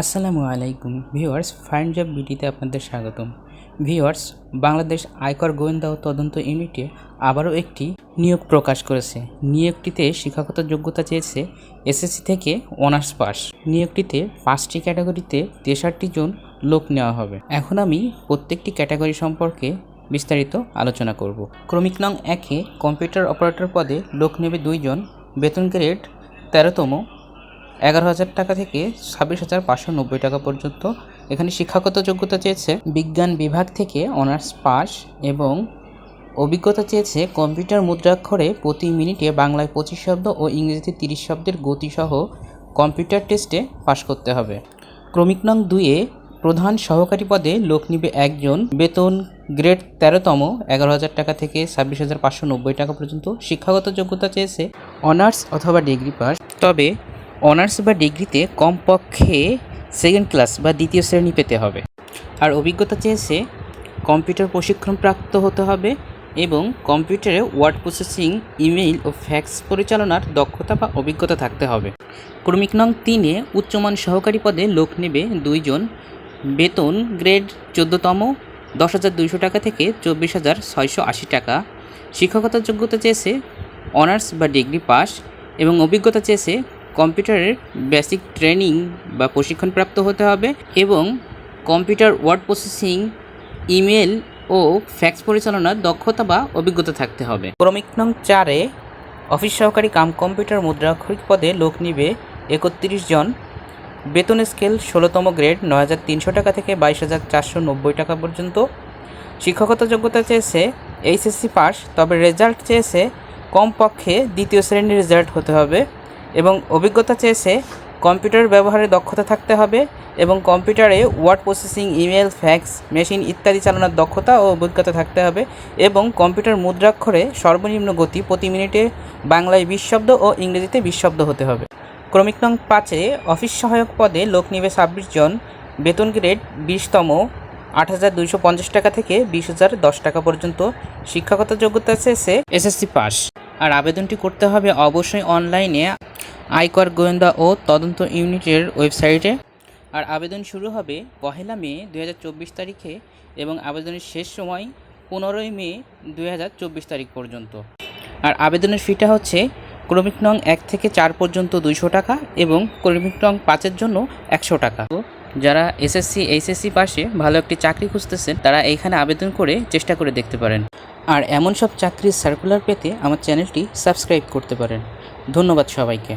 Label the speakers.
Speaker 1: আসসালামু আলাইকুম। Viewers, fine job বিটিতে আপনাদের স্বাগতম। ভিউয়ার্স, বাংলাদেশ আয়কর গোয়েন্দা ও তদন্ত ইউনিটে আবারও একটি নিয়োগ প্রকাশ করেছে। নিয়োগটিতে শিক্ষাগত যোগ্যতা চেয়েছে এসএসসি থেকে অনার্স পাস। নিয়োগটিতে পাঁচটি ক্যাটাগরিতে তেষট্টি জন লোক নেওয়া হবে। এখন আমি প্রত্যেকটি ক্যাটাগরি সম্পর্কে বিস্তারিত আলোচনা করব। ক্রমিক নং একে কম্পিউটার অপারেটর পদে লোক নেবে দুইজন বেতন গ্রেড তেরোতম। এগারো হাজার টাকা থেকে ছাব্বিশ হাজার পাঁচশো নব্বই টাকা পর্যন্ত। এখানে শিক্ষাগত যোগ্যতা চেয়েছে বিজ্ঞান বিভাগ থেকে অনার্স পাস এবং অভিজ্ঞতা চেয়েছে কম্পিউটার মুদ্রাক্ষরে প্রতি মিনিটে বাংলায় পঁচিশ শব্দ ও ইংরেজিতে তিরিশ শব্দের গতিসহ কম্পিউটার টেস্টে পাশ করতে হবে। ক্রমিক নং দুইয়ে প্রধান সহকারী পদে লোক নিবে একজন। বেতন গ্রেড তেরোতম, এগারো হাজার টাকা থেকে ছাব্বিশ হাজার পাঁচশো নব্বই টাকা পর্যন্ত। শিক্ষাগত যোগ্যতা চেয়েছে অনার্স অথবা ডিগ্রি পাস। তবে অনার্স বা ডিগ্রিতে কমপক্ষে সেকেন্ড ক্লাস বা দ্বিতীয় শ্রেণি পেতে হবে। আর অভিজ্ঞতা চেয়েছে কম্পিউটার প্রশিক্ষণপ্রাপ্ত হতে হবে এবং কম্পিউটারে ওয়ার্ড প্রসেসিং ইমেইল ও ফ্যাক্স পরিচালনার দক্ষতা বা অভিজ্ঞতা থাকতে হবে। ক্রমিক নং তিনে উচ্চমান সহকারী পদে লোক নেবে দুইজন। বেতন গ্রেড চোদ্দোতম, দশ হাজার দুইশো টাকা থেকে চব্বিশ হাজার ছয়শো আশি টাকা। শিক্ষকতার যোগ্যতা চেয়েছে, অনার্স বা ডিগ্রি পাস এবং অভিজ্ঞতা চেয়েছে কম্পিউটারের বেসিক ট্রেনিং বা প্রশিক্ষণপ্রাপ্ত হতে হবে এবং কম্পিউটার ওয়ার্ড প্রসেসিং, ইমেল ও ফ্যাক্স পরিচালনার দক্ষতা বা অভিজ্ঞতা থাকতে হবে। ক্রমিক নং চারে অফিস সহকারী কাম কম্পিউটার মুদ্রাক্ষরিক পদে লোক নিবে একত্রিশ জন। বেতন স্কেল ষোলোতম গ্রেড, নয় হাজার তিনশো টাকা থেকে বাইশ হাজার চারশো নব্বই টাকা পর্যন্ত। শিক্ষকতা যোগ্যতা চেয়েছে এইচএসসি পাস, তবে রেজাল্ট চেয়েছে কমপক্ষে দ্বিতীয় শ্রেণির রেজাল্ট হতে হবে। এবং অভিজ্ঞতা চেয়েছে কম্পিউটার ব্যবহারে দক্ষতা থাকতে হবে এবং কম্পিউটারে word processing, email, fax, machine ইত্যাদি চালানোর দক্ষতা ও অভিজ্ঞতা থাকতে হবে এবং কম্পিউটার মুদ্রাক্ষরে সর্বনিম্ন গতি প্রতি মিনিটে বাংলায় বিশ শব্দ ও ইংরেজিতে বিশ শব্দ হতে হবে। ক্রমিক নং পাঁচে অফিস সহায়ক পদে লোক নিবে ছাব্বিশ জন, বেতন গ্রেড বিশতম, আট হাজার দুইশো পঞ্চাশ টাকা থেকে বিশ হাজার দশ টাকা পর্যন্ত। শিক্ষাগত যোগ্যতা চেয়েছে এসএসসি পাস আর আবেদনটি করতে হবে অবশ্যই অনলাইনে আয়কর গোয়েন্দা ও তদন্ত ইউনিটের ওয়েবসাইটে। আর আবেদন শুরু হবে পহেলা মে দু হাজার চব্বিশ তারিখে এবং আবেদনের শেষ সময় পনেরোই মে দু হাজার চব্বিশ তারিখ পর্যন্ত। আর আবেদনের ফিটা হচ্ছে ক্রমিক নং এক থেকে চার পর্যন্ত দুইশো টাকা এবং ক্রমিক নং পাঁচের জন্য একশো টাকা। যারা এসএসসি, এইচএসসি পাশে ভালো একটি চাকরি খুঁজতেছেন, তারা এইখানে আবেদন করে চেষ্টা করে দেখতে পারেন। আর এমন সব চাকরির সার্কুলার পেতে আমার চ্যানেলটি সাবস্ক্রাইব করতে পারেন। ধন্যবাদ সবাইকে।